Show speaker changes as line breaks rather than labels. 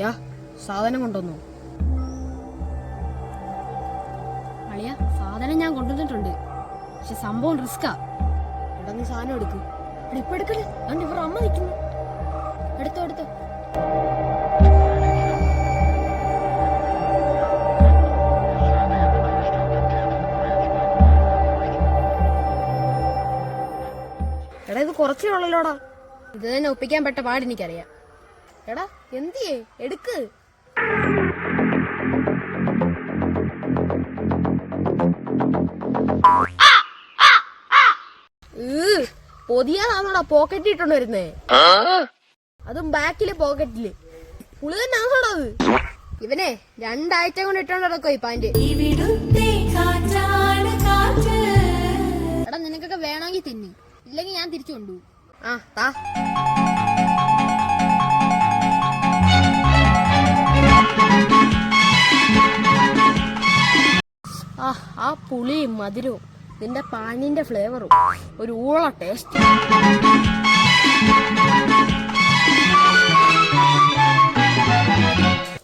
യാ സാധനം കൊണ്ടുവന്നു.
അളിയ സാധനം ഞാൻ കൊണ്ടുവന്നിട്ടുണ്ട്. പക്ഷെ സംഭവം റിസ്കാ
എടാ നീ സാധനം എടുക്ക്. എടാ ഇപ്പൊ എടുക്കൽ അതുകൊണ്ട് ഇവർ അമ്മ നിൽക്കുന്നു. എടുത്തോ എടുത്തോ. എടാ ഇത് കുറച്ചേ ഉള്ളല്ലോടാ.
ഇത് തന്നെ ഒപ്പിക്കാൻ പെട്ട പാട് എനിക്കറിയാം.
എടാ എന്തിയേ? എടുക്ക്. പൊതിയാണോടാ പോക്കറ്റ് ഇട്ടോണ്ട് വരുന്നേ. അതും ബാക്കിലെ പോക്കറ്റിൽ പുളി തന്നെ ആണോടാ അത്.
ഇവനെ രണ്ടാഴ്ച കൊണ്ട് ഇട്ടോണ്ട് നടക്കോ ഈ പാന്റ്. എടാ നിനക്കൊക്കെ വേണമെങ്കിൽ തിന്നി. ഇല്ലെങ്കിൽ ഞാൻ തിരിച്ചു കൊണ്ടുപോകും.
ആ താ. ആ ആ പുളിയും മധുരവും നിന്റെ പാനിന്റെ ഫ്ലേവറും ഒരു ഊള ടേസ്റ്റ്